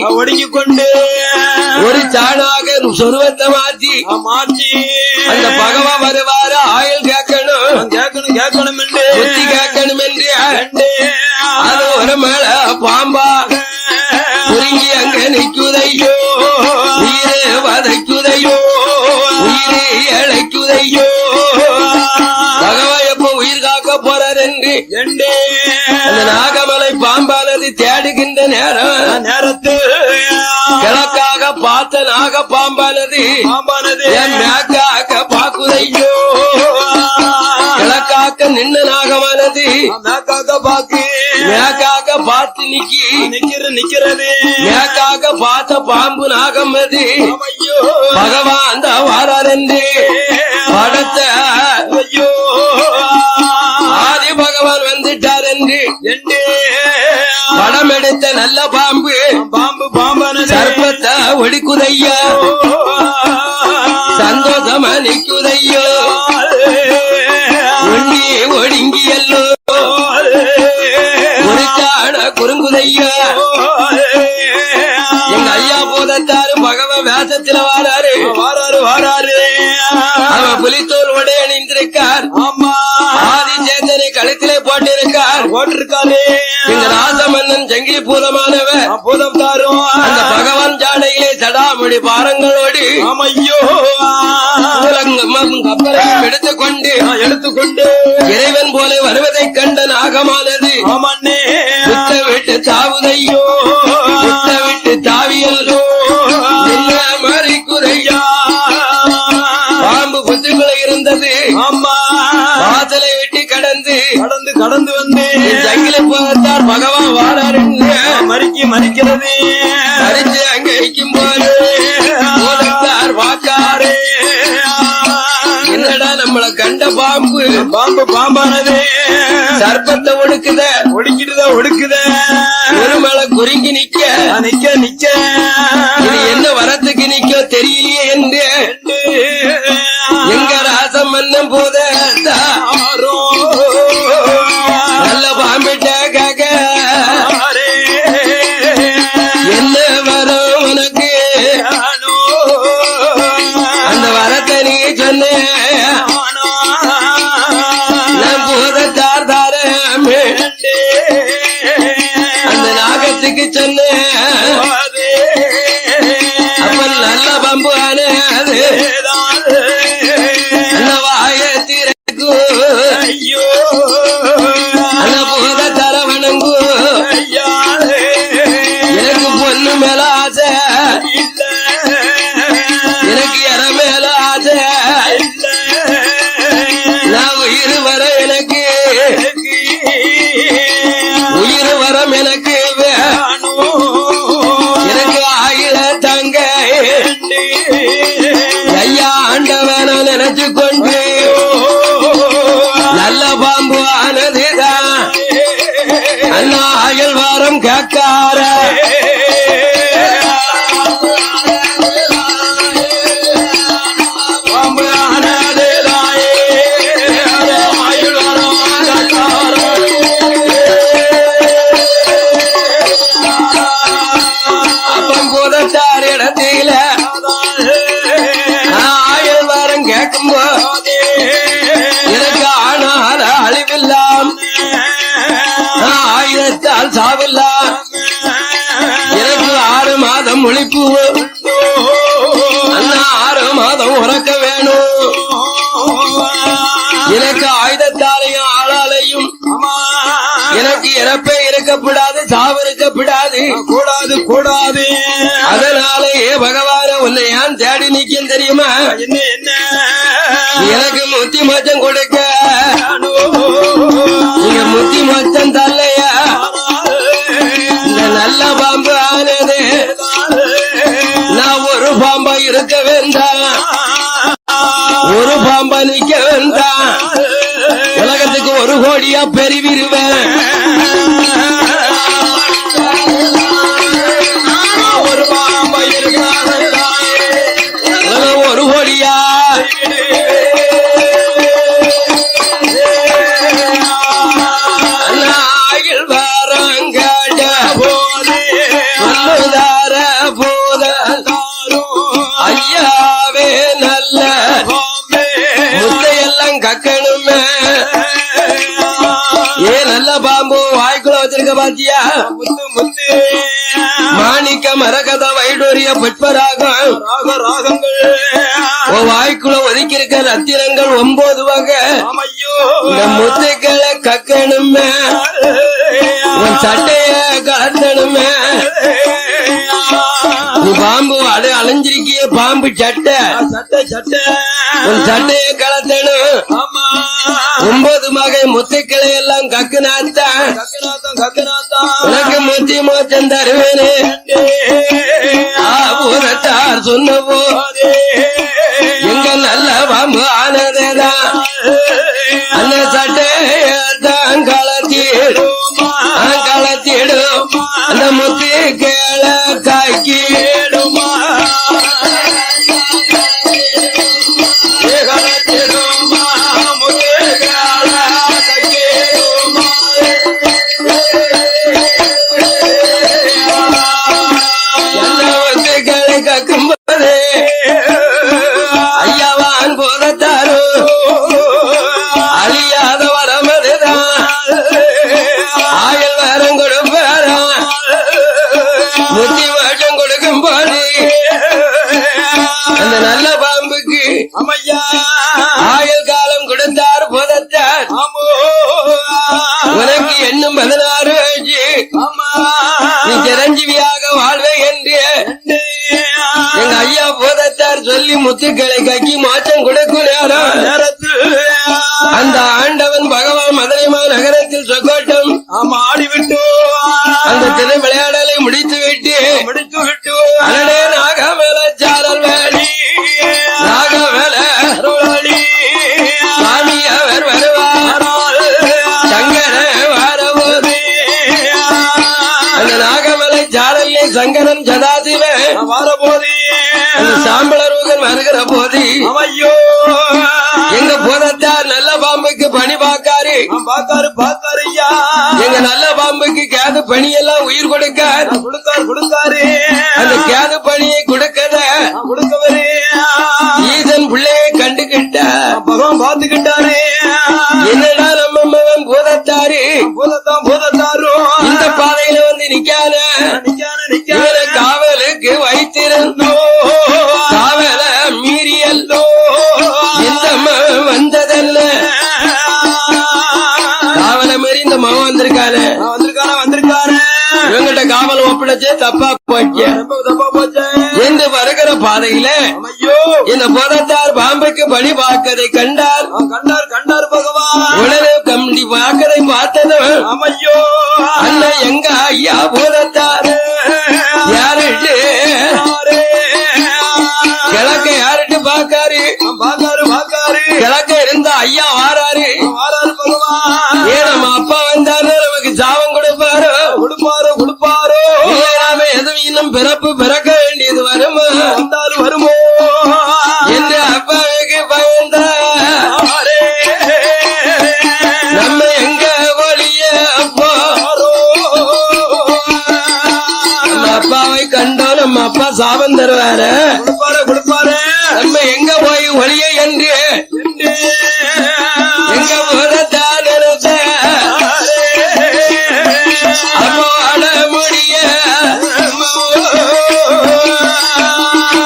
ஒடுங்கி ஒடுங்கி கொண்டு ஒரு சாணாக சொருவத்தை மாத்தி மாற்றி. அந்த பகவான் வருவாரு? ஆயுள் கேட்கணும். கேட்கணும் கேட்கணும் என்று. புத்தி கேட்கணும் என்று. அது ஒரு மேல பாம்பா. குறுங்கி அங்க நிற்குதையோ. உயிரே வதைக்குதையோ. உயிரே இழைக்குதையோ. பகவான் எப்ப உயிர் காக்க போறார் என்று. நாகமலை பாம்பானது தேடுகின்ற நேரம். பார்த்த நாக பாம்பானது. பாம்பானது. என் மேற்காக பாக்குதையோ. கிழக்காக்க நின்ன நாகமானது மேக்காக்க பாக்கு. மேற்காக பார்த்து நிக்கி. நிக்கிற நிக்கிறது மேற்காக பார்த்த பாம்பு நாகம் அது. ஐயோ பகவான் அந்த வாராரென்று படத்த ஐயோ ஆதி பகவான் வந்துட்டார் என்று படம் எடுத்த நல்ல பாம்பு. ஒடிக்குதையா சந்தோஷமா நிக்குதையோ ஒண்ணி ஒடுங்கி எல்லோ குறிச்சான குறுங்குதையா? எங்க ஐயா போதத்தாரும் பகவான் வேஷத்துல வாராரு. வாராரு வாராரு. அவன் புலித்தோல் உடைய அணிந்திருக்கார் ஆமா. ஆதி சேந்தனை கழுத்திலே போட்டிருக்கார். போட்டிருக்காரு. எங்க ராசமன்னன் ஜங்கிலி பூதமானவன் பூதம் தாரும் சூலங்கமும் கப்பலையும் எடுத்துக்கொண்டு எடுத்துக்கொண்டு. இறைவன் போல வருவதைக் கண்ட நாகமானது ஆமண்ணே. விட்டு புத்த விட்டு தாவியல்லோ என்ன மாதிரி குறையா பாம்பு புத்துக்குள்ள இருந்தது. ஆமா. வாசலை விட்டு கடந்து கடந்து கடந்து வந்து. ஜங்கில போகத்தார் பகவான் வாராருங்க. மறிக்கி மறிக்கிறது. அரிச்சு அங்க இருக்கும் போது என்னடா நம்மள கண்ட பாம்பு? பாம்பு பாம்பானது. சர்ப்பத்தை ஒடுக்குத. ஒடுக்கிடுத ஒடுக்குத. ஒரு மலை குறுங்கி நிக்க. நிக்க நிக்க. என்ன வரத்துக்கு நிக்கோ தெரியலையே என்று. எங்க ராசம் மன்னன் போத அண்ணா ஆயல் சாவில்லாம் எனக்கு ஆறு மாதம் முழிப்பு. அண்ணா ஆறு மாதம் உறக்க வேணும். எனக்கு ஆயுதத்தாலையும் ஆளாலையும் எனக்கு இறப்பே இருக்கப்படாது சாவு இருக்கப்படாது. கூடாது கூடாது. அதனாலே பகவான உன்னை ஏன் தேடி நிக்கும் தெரியுமா? என்ன என்ன? எனக்கு முத்தி மச்சம் கொடுக்க பாம்பா நிக்க வேண்டாம் உலகத்துக்கு ஒரு கோடியா பெருவிருவேன். பத்மராகம் ராக ராகங்கள். வாய்க்குள்ள ஒதுக்கி ரத்திரங்கள் ஒன்பது வகை. முத்துக்களை கக்கணுமே. உன் சட்டைய கலட்டணுமே பாம்பு அடு அலைஞ்சிருக்கிய பாம்பு சட்டை. சட்டை சட்டை. உன் சட்டைய கலத்தணும். ஒன்பது மகை முத்துக்களை எல்லாம் கக்குனாத்தான் உனக்கு முத்தி மோச்சம் தருவேனே. சொன்ன போதே எங்க நல்லவம் ஆனதேதா அந்த சட்டையத்தான் கலத்திடும். கலத்திடும். அந்த முத்தி கேள காக்கிடுமா கலத்திடும். ಜೊಲ್ಲಿ ಮುತ್ತಿಗಳಿಗಾಗಿ ಮಾಚಂಗುಡೆ ಗುಳ್ಯಾರ ಅಂದ பாக்காரு பாக்காரு ஐயா எங்க நல்ல பாம்புக்கு கேது பணியெல்லாம் உயிர் கொடுக்க கொடுக்காரு கொடுக்காரு. அந்த கேது தப்பா போச்சு. என்று வருகிற பாதையில இந்த புறத்தார் பாம்பைக்கு பலி பார்க்கதை கண்டார். கண்டார் கண்டார் பகவான். உடனே கம்பி பார்க்கதை பார்த்ததும் அமையோ அண்ணா எங்க ஐயா பூதத்தாரு? அப்பாவை கண்டோம் நம்ம அப்பா சாபம் தருவாரு. கொடுப்பாரு நம்ம எங்க போய் ஒளிய என்று? எங்க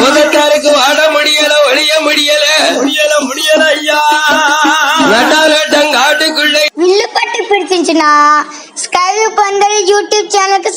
உதத்தாருக்கு வாட முடியல ஒளிய முடியல? முடியல முடியல ஐயா. நட்டாரட்டம் காட்டுக்குள்ளே. வில்லுப்பட்டு பிடிச்சிருந்துச்சுன்னா ஸ்கைவ் பந்தல் யூடியூப் சேனலுக்கு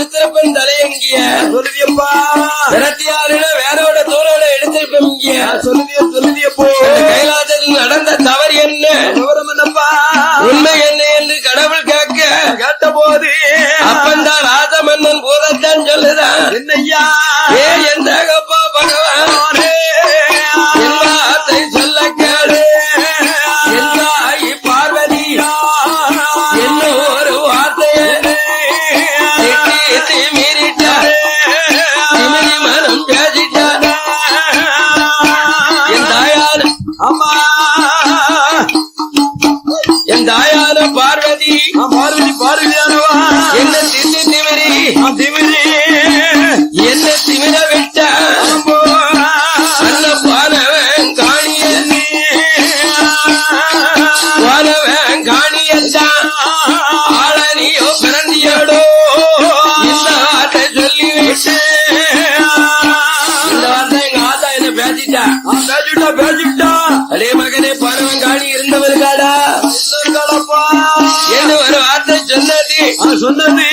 அழுத்திரப்பன் தலையங்கிய. சொல்லுதியப்பா. வேறோட தோலோட எடுத்திருப்பேன் சொல்லுதியப்பா. பேசிட்டா அடே மகனே பறவன் காடி இருந்தவர் காடா என்ன ஒரு வார்த்தை சொன்னது? சொன்னது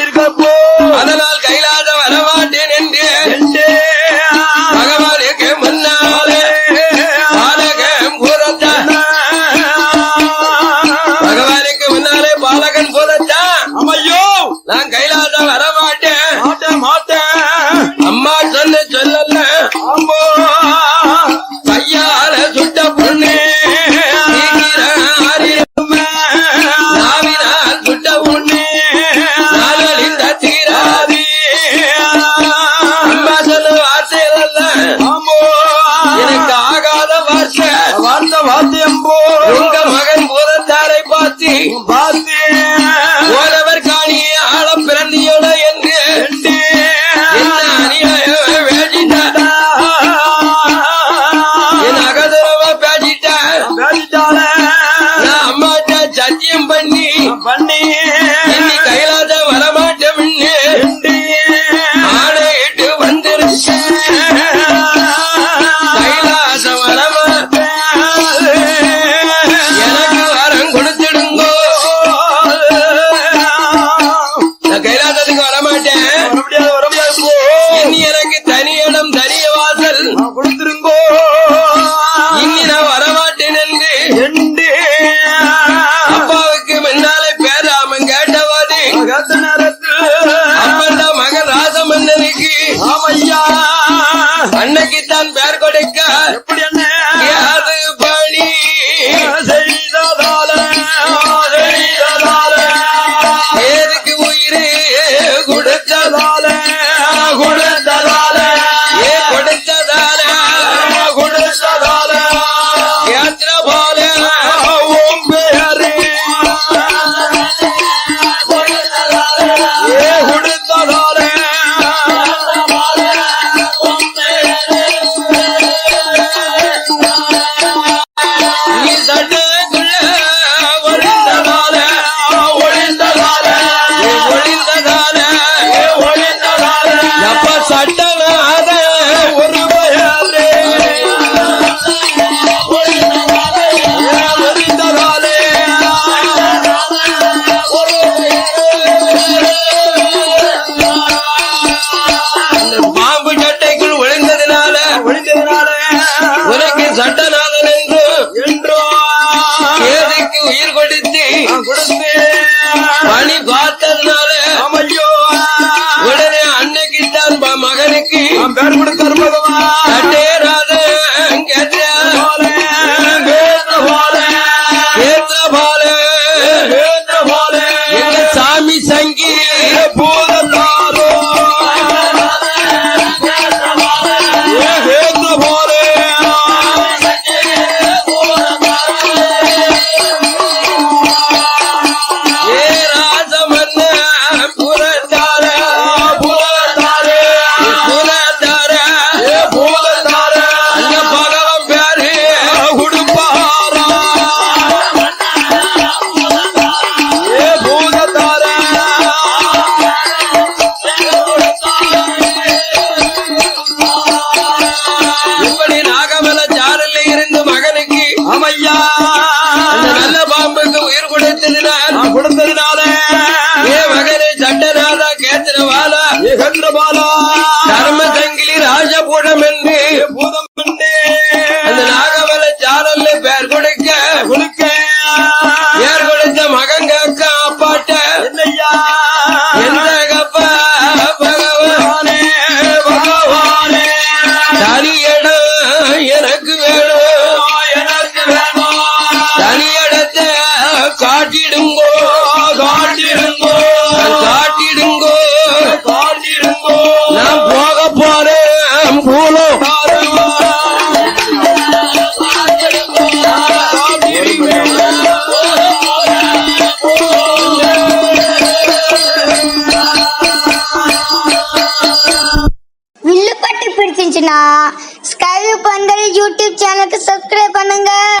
Mirgabo. Ain't கொடுத்திருங்கோ. இனி நான் வரமாட்டேன் என்று என்று அப்பாவுக்கு முன்னாலே பேராமன் கேட்டவாடி மகன் ராசமன்னனுக்கு. ஆமையா. அன்னைக்கு பேர் கொடுக்க ಹುಡುಕಲಾರೆ 옛날 lọ